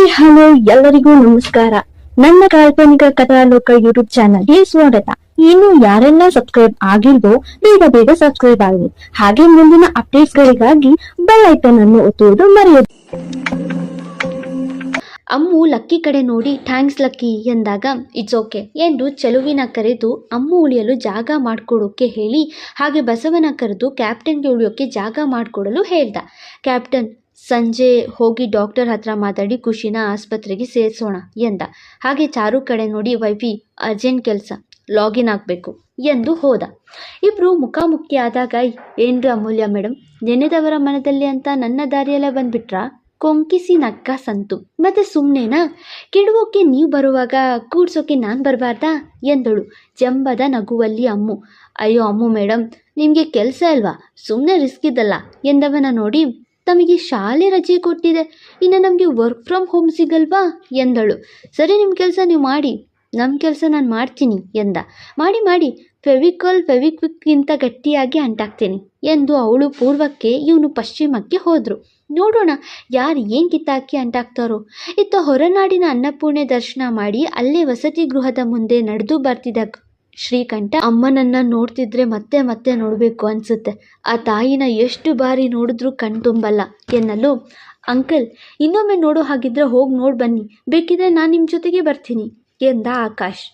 Hi, hello, ಎಲ್ಲರಿಗೂ ನಮಸ್ಕಾರ. ನನ್ನ ಕಾಲ್ಪನಿಕ ಕಥಾಲೋಕ ಯೂಟ್ಯೂಬ್ ಚಾನಲ್ಗೆ ಸ್ವಾಗತ. ಇನ್ನು ಯಾರೆಲ್ಲ ಸಬ್ಸ್ಕ್ರೈಬ್ ಆಗಿಲ್ವೋ, ಬೇಗ ಬೇಗ ಸಬ್ಸ್ಕ್ರೈಬ್ ಆಗಿ ಹಾಗೆ ಮುಂದಿನ ಅಪ್ಡೇಟ್ಸ್ ಗಳಿಗಾಗಿ ಬೆಲ್ ಐಕನ್ ಅನ್ನು ಒತ್ತುವುದು ಮರೆಯದು. ಅಮ್ಮು ಲಕ್ಕಿ ಕಡೆ ನೋಡಿ ಥ್ಯಾಂಕ್ಸ್ ಲಕ್ಕಿ ಎಂದಾಗ ಇಟ್ಸ್ ಓಕೆ ಎಂದು ಚೆಲುವಿನ ಕರೆದು ಅಮ್ಮು ಉಳಿಯಲು ಜಾಗ ಮಾಡಿಕೊಡೋಕೆ ಹೇಳಿ, ಹಾಗೆ ಬಸವನ ಕರೆದು ಕ್ಯಾಪ್ಟನ್ಗೆ ಉಳಿಯೋಕೆ ಜಾಗ ಮಾಡಿಕೊಡಲು ಹೇಳ್ದ. ಕ್ಯಾಪ್ಟನ್ ಸಂಜೆ ಹೋಗಿ ಡಾಕ್ಟರ್ ಹತ್ರ ಮಾತಾಡಿ ಖುಷಿನ ಆಸ್ಪತ್ರೆಗೆ ಸೇರಿಸೋಣ ಎಂದ. ಹಾಗೆ ಚಾರು ಕಡೆ ನೋಡಿ, ವೈಫಿ, ಅರ್ಜೆಂಟ್ ಕೆಲಸ, ಲಾಗಿನ್ ಆಗಬೇಕು ಎಂದು ಹೋದ. ಇಬ್ಬರು ಮುಖಾಮುಖಿ ಆದಾಗ ಏನ್ರಿ ಅಮೂಲ್ಯ ಮೇಡಮ್ ನೆನೆದವರ ಮನದಲ್ಲಿ ಅಂತ ನನ್ನ ದಾರಿಯಲ್ಲೇ ಬಂದ್ಬಿಟ್ರಾ? ಕೊಂಕಿಸಿ ನಕ್ಕ ಸಂತು. ಮತ್ತೆ ಸುಮ್ಮನೆನಾ ಕೆಡುವೋಕೆ ನೀವು ಬರುವಾಗ ಕೂಡ್ಸೋಕೆ ನಾನು ಬರಬಾರ್ದಾ? ಎಂದಳು. ಜಂಬದ ನಗುವಲ್ಲಿ ಅಮ್ಮು. ಅಯ್ಯೋ ಅಮ್ಮು ಮೇಡಮ್ ನಿಮಗೆ ಕೆಲಸ ಅಲ್ವಾ? ಸುಮ್ಮನೆ ರಿಸ್ಕ್ ಇದ್ದಲ್ಲ ಎಂದವನ ನೋಡಿ ತಮಗೆ ಶಾಲೆ ರಜೆ ಕೊಟ್ಟಿದೆ. ಇನ್ನು ನಮಗೆ ವರ್ಕ್ ಫ್ರಮ್ ಹೋಮ್ ಸಿಗಲ್ವಾ? ಎಂದಳು. ಸರಿ ನಿಮ್ಮ ಕೆಲಸ ನೀವು ಮಾಡಿ. ನಮ್ಮ ಕೆಲಸ ನಾನು ಮಾಡ್ತೀನಿ, ಎಂದ. ಮಾಡಿ ಮಾಡಿ. ಫೆವಿಕಲ್ ಫೆವಿಕ್ವಿಕ್ಗಿಂತ ಗಟ್ಟಿಯಾಗಿ ಅಂಟಾಕ್ತೀನಿ, ಎಂದು ಅವಳು ಪೂರ್ವಕ್ಕೆ ಇವನು ಪಶ್ಚಿಮಕ್ಕೆ ಹೋದರು. ನೋಡೋಣ, ಯಾರು ಏನು ಕಿತ್ತಾಕಿ ಅಂಟಾಕ್ತಾರೋ. ಇತ್ತ ಹೊರನಾಡಿನ ಅನ್ನಪೂರ್ಣೆ ದರ್ಶನ ಮಾಡಿ ಅಲ್ಲೇ ವಸತಿ ಗೃಹದ ಮುಂದೆ ನಡೆದು ಬರ್ತಿದ್ದ ಶ್ರೀಕಂಠ, ಅಮ್ಮನನ್ನ ನೋಡ್ತಿದ್ರೆ ಮತ್ತೆ ಮತ್ತೆ ನೋಡಬೇಕು ಅನ್ಸುತ್ತೆ. ಆ ತಾಯಿನ ಎಷ್ಟು ಬಾರಿ ನೋಡಿದ್ರೂ ಕಣ್ತುಂಬಲ್ಲ ಎನ್ನಲು, ಅಂಕಲ್, ಇನ್ನೊಮ್ಮೆ ನೋಡೋ ಹಾಗಿದ್ರೆ ಹೋಗಿ ನೋಡಿ ಬನ್ನಿ. ಬೇಕಿದ್ರೆ ನಾನು ನಿಮ್ಮ ಜೊತೆಗೆ ಬರ್ತೀನಿ. ಎಂದ ಆಕಾಶ್.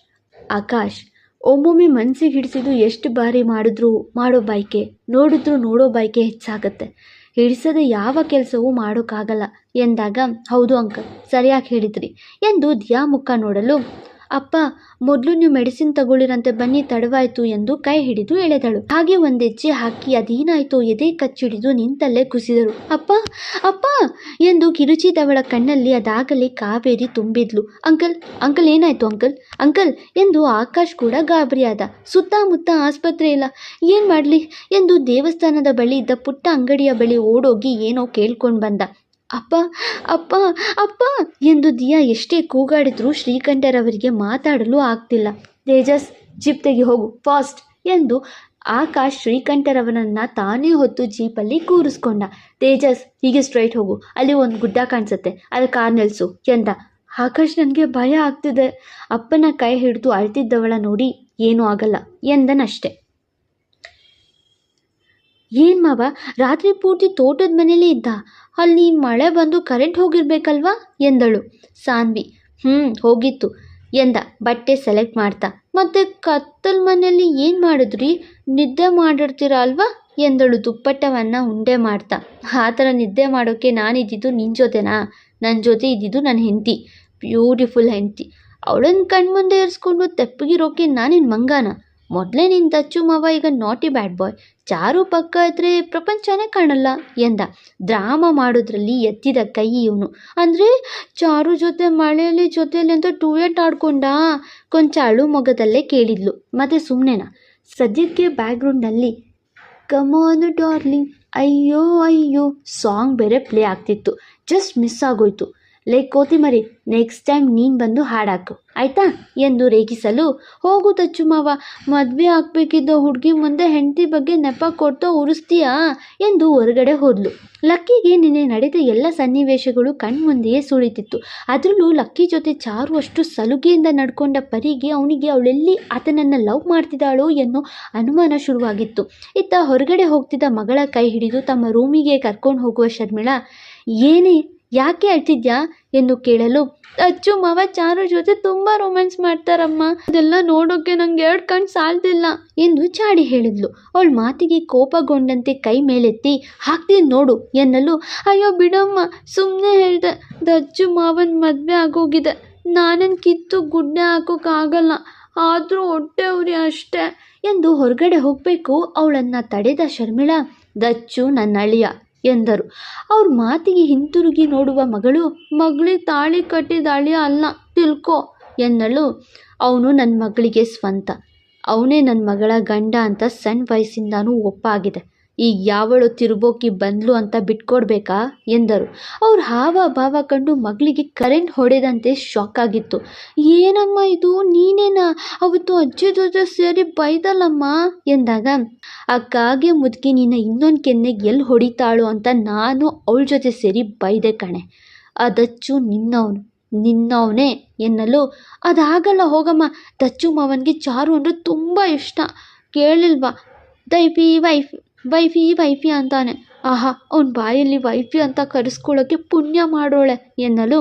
ಆಕಾಶ್, ಒಮ್ಮೊಮ್ಮೆ ಮನಸ್ಸಿಗೆ ಹಿಡಿಸಿದ್ದು ಎಷ್ಟು ಬಾರಿ ಮಾಡಿದ್ರು ಮಾಡೋ ಬೈಕೆ ನೋಡಿದ್ರು ನೋಡೋ ಬೈಕೆ ಹೆಚ್ಚಾಗತ್ತೆ. ಹಿಡಿಸದೆ ಯಾವ ಕೆಲಸವೂ ಮಾಡೋಕ್ಕಾಗಲ್ಲ. ಎಂದಾಗ, ಹೌದು ಅಂಕಲ್, ಸರಿಯಾಗಿ ಹೇಳಿದ್ರಿ. ಎಂದು ದಿಯಾ ಮುಖ ನೋಡಲು ಅಪ್ಪ, ಮೊದಲು ನೀವು ಮೆಡಿಸಿನ್ ತಗೊಳ್ಳಿರಂತೆ ಬನ್ನಿ, ತಡವಾಯ್ತು ಎಂದು ಕೈ ಹಿಡಿದು ಎಳೆದಳು. ಹಾಗೆ ಒಂದೆಜ್ಜೆ ಹಾಕಿ ಅದೇನಾಯ್ತೋ ಎದೆ ಕಚ್ಚಿಡಿದು ನಿಂತಲ್ಲೇ ಕುಸಿದರು. ಅಪ್ಪ ಅಪ್ಪ ಎಂದು ಕಿರುಚಿದವಳ ಕಣ್ಣಲ್ಲಿ ಅದಾಗಲೇ ಕಾವೇರಿ ತುಂಬಿದ್ಲು. ಅಂಕಲ್ ಅಂಕಲ್ ಏನಾಯ್ತು ಅಂಕಲ್? ಅಂಕಲ್ ಎಂದು ಆಕಾಶ್ ಕೂಡ ಗಾಬರಿಯಾದ. ಸುತ್ತಮುತ್ತ ಆಸ್ಪತ್ರೆ ಇಲ್ಲ. ಏನು ಮಾಡಲಿ? ಎಂದು ದೇವಸ್ಥಾನದ ಬಳಿ ಇದ್ದ ಪುಟ್ಟ ಅಂಗಡಿಯ ಬಳಿ ಓಡೋಗಿ ಏನೋ ಕೇಳ್ಕೊಂಡು ಬಂದ. ಅಪ್ಪ ಅಪ್ಪ ಅಪ್ಪ ಎಂದು ದಿಯಾ ಎಷ್ಟೇ ಕೂಗಾಡಿದ್ರೂ ಶ್ರೀಕಂಠರವರಿಗೆ ಮಾತಾಡಲು ಆಗ್ತಿಲ್ಲ. ತೇಜಸ್, ಜೀಪ್ ತೆಗಿ ಹೋಗು, ಫಾಸ್ಟ್ ಎಂದು ಆಕಾಶ್ ಶ್ರೀಕಂಠರವನನ್ನು ತಾನೇ ಹೊತ್ತು ಜೀಪಲ್ಲಿ ಕೂರಿಸ್ಕೊಂಡ. ತೇಜಸ್, ಹೀಗೆ ಸ್ಟ್ರೈಟ್ ಹೋಗು, ಅಲ್ಲಿ ಒಂದು ಗುಡ್ಡ ಕಾಣಿಸುತ್ತೆ, ಅಲ್ಲಿ ಕಾರ್ ನಿಲ್ಸು ಎಂದ. ಆಕಾಶ್ ನನಗೆ ಭಯ ಆಗ್ತಿದೆ. ಅಪ್ಪನ ಕೈ ಹಿಡಿದು ಅಳ್ತಿದ್ದವಳ ನೋಡಿ ಏನೂ ಆಗಲ್ಲ ಎಂದನಷ್ಟೆ. ಏನ್ ಮಾವ? ರಾತ್ರಿ ಪೂರ್ತಿ ತೋಟದ ಮನೇಲೇ ಇದ್ದ. ಅಲ್ಲಿ ಮಳೆ ಬಂದು ಕರೆಂಟ್ ಹೋಗಿರ್ಬೇಕಲ್ವಾ? ಎಂದಳು ಸಾನ್ವಿ. ಹ್ಞೂ ಹೋಗಿತ್ತು ಎಂದ. ಬಟ್ಟೆ ಸೆಲೆಕ್ಟ್ ಮಾಡ್ತಾ. ಮತ್ತೆ ಕತ್ತಲ್ ಮನೆಯಲ್ಲಿ ಏನು ಮಾಡಿದ್ರಿ? ನಿದ್ದೆ ಮಾಡಿರ್ತೀರ ಅಲ್ವಾ? ಎಂದಳು ದುಪ್ಪಟ್ಟವನ್ನು ಉಂಡೆ ಮಾಡ್ತಾ. ಆ ಥರ ನಿದ್ದೆ ಮಾಡೋಕ್ಕೆ ನಾನಿದ್ದಿದ್ದು ನಿನ್ನ ಜೊತೆನಾ? ನನ್ನ ಜೊತೆ ಇದ್ದಿದ್ದು ನನ್ನ ಹೆಂಡತಿ. ಬ್ಯೂಟಿಫುಲ್ ಹೆಂಡತಿ. ಅವಳನ್ನ ಕಣ್ಮುಂದೆ ಇರಿಸ್ಕೊಂಡು ತೆಪ್ಪಗಿರೋಕೆ ನಾನಿನ್ ಮಂಗಾನ? ಮೊದಲೇ ನಿನ್ನ ದಚ್ಚು ಮಾವ ಈಗ ನಾಟಿ ಬ್ಯಾಡ್ ಬಾಯ್ ಚಾರು ಪಕ್ಕ ಇದ್ರೆ ಪ್ರಪಂಚನೇ ಕಾಣಲ್ಲ ಎಂದ. ದ್ರಾಮ ಮಾಡೋದ್ರಲ್ಲಿ ಎತ್ತಿದ ಕೈ ಇವನು. ಅಂದರೆ, ಚಾರು ಜೊತೆ ಮಳೆಯಲ್ಲಿ ಜೊತೆಯಲ್ಲಿ ಅಂತ ಟೂಯೆಟ್ ಆಡ್ಕೊಂಡ ಕೊಂಚ ಅಳು ಮೊಗದಲ್ಲೇ ಕೇಳಿದ್ಲು. ಮತ್ತೆ ಸುಮ್ಮನೆನಾ ಸದ್ಯಕ್ಕೆ ಬ್ಯಾಕ್ಗ್ರೌಂಡ್ನಲ್ಲಿ ಕಮಾನು ಡಾರ್ಲಿಂಗ್ ಅಯ್ಯೋ ಅಯ್ಯೋ. ಸಾಂಗ್ ಬೇರೆ ಪ್ಲೇ ಆಗ್ತಿತ್ತು. ಜಸ್ಟ್ ಮಿಸ್ ಆಗೋಯ್ತು. ಲೇ ಕೋತಿಮರಿ ನೆಕ್ಸ್ಟ್ ಟೈಮ್ ನೀನು ಬಂದು ಹಾಡಾಕು, ಆಯ್ತಾ? ಎಂದು ರೇಗಿಸಲು ಹೋಗು ತಚ್ಚು ಮಾವ ಮದುವೆ ಆಗಬೇಕಿದ್ದ ಹುಡುಗಿ ಮುಂದೆ ಹೆಂಡತಿ ಬಗ್ಗೆ ನೆಪ ಕೊಡ್ತಾ ಉರಿಸ್ತೀಯಾ? ಎಂದು ಹೊರಗಡೆ ಹೋದ್ಲು. ಲಕ್ಕಿಗೆ ನಿನ್ನೆ ನಡೆದ ಎಲ್ಲ ಸನ್ನಿವೇಶಗಳು ಕಣ್ಮುಂದೆಯೇ ಸುಳಿತಿತ್ತು. ಅದರಲ್ಲೂ ಲಕ್ಕಿ ಜೊತೆ ಚಾರು ಅಷ್ಟು ಸಲುಗೆಯಿಂದ ನಡ್ಕೊಂಡ ಪರಿಗೆ ಅವನಿಗೆ ಅವಳೆಲ್ಲಿ ಆತನನ್ನು ಲವ್ ಮಾಡ್ತಿದ್ದಾಳೋ ಎನ್ನೋ ಅನುಮಾನ ಶುರುವಾಗಿತ್ತು. ಇತ್ತ ಹೊರಗಡೆ ಹೋಗ್ತಿದ್ದ ಮಗಳ ಕೈ ಹಿಡಿದು ತಮ್ಮ ರೂಮಿಗೆ ಕರ್ಕೊಂಡು ಹೋಗುವ ಶರ್ಮಿಳಾ, ಏನೇ ಯಾಕೆ ಅಳ್ತಿದ್ಯಾ ಎಂದು ಕೇಳಲು, ಅಚ್ಚು ಮಾವ, ಚಾರು ಜೊತೆ ತುಂಬ ರೊಮ್ಯಾನ್ಸ್ ಮಾಡ್ತಾರಮ್ಮ. ಅದೆಲ್ಲ ನೋಡೋಕೆ ನಂಗೆ ಎರಡು ಕಣ್ಣು ಸಾಲ್ದಿಲ್ಲ ಎಂದು ಚಾಡಿ ಹೇಳಿದ್ಲು. ಅವಳ ಮಾತಿಗೆ ಕೋಪಗೊಂಡಂತೆ ಕೈ ಮೇಲೆತ್ತಿ, ಹಾಕ್ತೀನಿ ನೋಡು ಎನ್ನಲು, ಅಯ್ಯೋ ಬಿಡಮ್ಮ ಸುಮ್ಮನೆ ಹೇಳ್ದೆ, ದಜ್ಜು ಮಾವನ ಮದುವೆ ಆಗೋಗಿದೆ. ನಾನನ್ ಕಿತ್ತು ಗುಡ್ಡೆ ಹಾಕೋಕ್ಕಾಗಲ್ಲ ಆದರೂ ಹೊಟ್ಟೆ ಅಷ್ಟೇ ಎಂದು ಹೊರಗಡೆ ಹೋಗಬೇಕು ಅವಳನ್ನು ತಡೆದ ಶರ್ಮಿಳಾ ದಚ್ಚು ನನ್ನ ಅಳಿಯ ಎಂದರು. ಅವ್ರ ಮಾತಿಗೆ ಹಿಂತಿರುಗಿ ನೋಡುವ ಮಗಳು ಮಗಳಿಗೆ ತಾಳಿ ಕಟ್ಟಿದಾಳಿ ಅಲ್ಲ, ತಿಳ್ಕೊ ಎನ್ನಳು. ಅವನು ನನ್ನ ಮಗಳಿಗೆ ಸ್ವಂತ. ಅವನೇ ನನ್ನ ಮಗಳ ಗಂಡ ಅಂತ ಸಣ್ಣ ವಯಸ್ಸಿಂದಾನೂ ಒಪ್ಪಾಗಿದೆ. ಈಗ ಯಾವಳು ತಿರುಬೋಕಿ ಬಂದ್ಲು ಅಂತ ಬಿಟ್ಕೊಡ್ಬೇಕಾ? ಎಂದರು. ಅವ್ರ ಹಾವ ಭಾವ ಕಂಡು ಮಗಳಿಗೆ ಕರೆಂಟ್ ಹೊಡೆದಂತೆ ಶಾಕ್ ಆಗಿತ್ತು. ಏನಮ್ಮ ಇದು? ನೀನೇನಾ? ಅವತ್ತು ಅಜ್ಜಿ ಜೊತೆ ಸೇರಿ ಬೈದಲ್ಲಮ್ಮ? ಎಂದಾಗ ಆ ಕಾಗೆ ಮುದುಕಿ ನಿನ್ನ ಇನ್ನೊಂದು ಕೆನ್ನೆಗೆ ಎಲ್ಲಿ ಹೊಡಿತಾಳು ಅಂತ ನಾನು ಅವಳ ಜೊತೆ ಸೇರಿ ಬೈದೆ ಕಣೆ. ಅದಚ್ಚು ದಚ್ಚು ನಿನ್ನವನು. ನಿನ್ನವನೇ ಎನ್ನಲು. ಅದಾಗಲ್ಲ ಹೋಗಮ್ಮ. ದಚ್ಚು ಮಾವನಿಗೆ ಚಾರು ಅಂದರೆ ತುಂಬ ಇಷ್ಟ. ಕೇಳಿಲ್ವಾ? ದೈಫಿ ವೈಫಿ ವೈಫಿ ವೈಫಿ ಅಂತಾನೆ. ಆಹಾ, ಅವನ ಬಾಯಲ್ಲಿ ವೈಫಿ ಅಂತ ಕರೆಸ್ಕೊಳ್ಳೋಕ್ಕೆ ಪುಣ್ಯ ಮಾಡೋಳೆ ಎನ್ನಲು.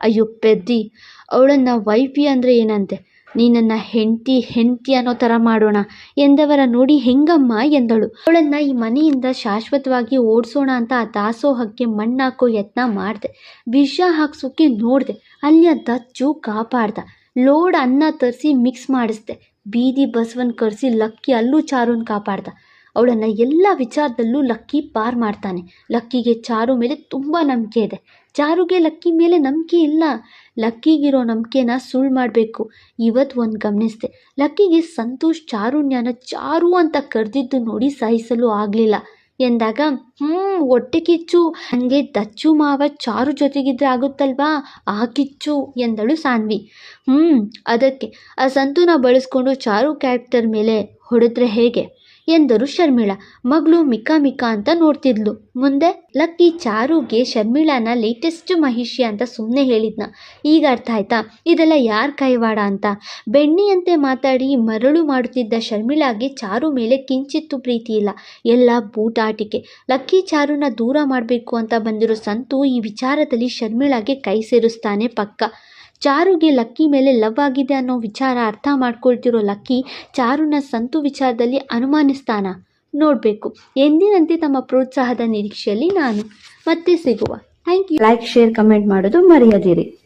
ಅಯ್ಯೋ ಪೆದ್ದಿ, ಅವಳನ್ನು ವೈಫಿ ಅಂದರೆ ಏನಂತೆ? ನೀನನ್ನು ಹೆಂಡತಿ ಹೆಂಡತಿ ಅನ್ನೋ ಥರ ಮಾಡೋಣ. ಎಂದವರ ನೋಡಿ ಹೆಂಗಮ್ಮ ಎಂದಳು. ಅವಳನ್ನು ಈ ಮನೆಯಿಂದ ಶಾಶ್ವತವಾಗಿ ಓಡಿಸೋಣ ಅಂತ ಆ ದಾಸೋಹಕ್ಕೆ ಮಣ್ಣಾಕೋ ಯತ್ನ ಮಾಡಿದೆ. ವಿಷ ಹಾಕ್ಸೋಕ್ಕೆ ನೋಡಿದೆ. ಅಲ್ಲಿ ಆ ದಚ್ಚು ಕಾಪಾಡ್ದ. ಲೋಡ್ ಅನ್ನ ತರಿಸಿ ಮಿಕ್ಸ್ ಮಾಡಿಸ್ದೆ. ಬೀದಿ ಬಸವನ್ ಕರೆಸಿ ಲಕ್ಕಿ ಅಲ್ಲೂ ಚಾರುನ್ ಕಾಪಾಡ್ದ. ಅವಳನ್ನು ಎಲ್ಲ ವಿಚಾರದಲ್ಲೂ ಲಕ್ಕಿ ಪಾರ್ ಮಾಡ್ತಾನೆ. ಲಕ್ಕಿಗೆ ಚಾರು ಮೇಲೆ ತುಂಬ ನಂಬಿಕೆ ಇದೆ. ಚಾರುಗೆ ಲಕ್ಕಿ ಮೇಲೆ ನಂಬಿಕೆ ಇಲ್ಲ. ಲಕ್ಕಿಗಿರೋ ನಂಬಿಕೆನ ಸುಳ್ಳು ಮಾಡಬೇಕು. ಇವತ್ತು ಒಂದು ಗಮನಿಸಿದೆ. ಲಕ್ಕಿಗೆ ಸಂತೋಷ್ ಚಾರುಣ್ಯನ ಚಾರು ಅಂತ ಕರೆದಿದ್ದು ನೋಡಿ ಸಹಿಸಲು ಆಗಲಿಲ್ಲ. ಎಂದಾಗ ಹ್ಞೂ ಹೊಟ್ಟೆ ಕಿಚ್ಚು. ನನಗೆ ದಚ್ಚು ಮಾವ ಚಾರು ಜೊತೆಗಿದ್ರೆ ಆಗುತ್ತಲ್ವಾ? ಆ ಕಿಚ್ಚು ಎಂದಳು ಸಾನ್ವಿ. ಹ್ಞೂ ಅದಕ್ಕೆ. ಆ ಸಂತುನ ಬಳಸ್ಕೊಂಡು ಚಾರು ಕ್ಯಾರೆಕ್ಟರ್ ಮೇಲೆ ಹೊಡೆದ್ರೆ ಹೇಗೆ? ಎಂದರು ಶರ್ಮಿಳ. ಮಗಳು ಮಿಕಾ ಮಿಕಾ ಅಂತ ನೋಡ್ತಿದ್ಲು. ಮುಂದೆ, ಲಕ್ಕಿ ಚಾರುಗೆ ಶರ್ಮಿಳಾನ ಲೇಟೆಸ್ಟ್ ಮಹಿಷಿ ಅಂತ ಸುಮ್ಮನೆ ಹೇಳಿದ್ನ. ಈಗ ಅರ್ಥ ಆಯ್ತಾ? ಇದೆಲ್ಲ ಯಾರ ಕೈವಾಡ ಅಂತ? ಬೆಣ್ಣೆಯಂತೆ ಮಾತಾಡಿ ಮರಳು ಮಾಡುತ್ತಿದ್ದ ಶರ್ಮಿಳಾಗೆ ಚಾರು ಮೇಲೆ ಕಿಂಚಿತ್ತು ಪ್ರೀತಿ ಇಲ್ಲ. ಎಲ್ಲ ಬೂಟಾಟಿಕೆ. ಲಕ್ಕಿ ಚಾರುನ ದೂರ ಮಾಡಬೇಕು ಅಂತ ಬಂದಿರೋ ಸಂತು ಈ ವಿಚಾರದಲ್ಲಿ ಶರ್ಮಿಳಾಗೆ ಕೈ ಸೇರಿಸ್ತಾನೆ ಪಕ್ಕ. ಚಾರುಗೆ ಲಕ್ಕಿ ಮೇಲೆ ಲವ್ ಆಗಿದೆ ಅನ್ನೋ ವಿಚಾರ ಅರ್ಥ ಮಾಡ್ಕೊಳ್ತಿರೋ ಲಕ್ಕಿ ಚಾರುನ ಸಂತು ವಿಚಾರದಲ್ಲಿ ಅನುಮಾನಿಸ್ತಾನ. ನೋಡಬೇಕು. ಎಂದಿನಂತೆ ತಮ್ಮ ಪ್ರೋತ್ಸಾಹದ ನಿರೀಕ್ಷೆಯಲ್ಲಿ ನಾನು. ಮತ್ತೆ ಸಿಗುವ. Thank you like share comment ಮಾಡೋದು ಮರೆಯದಿರಿ.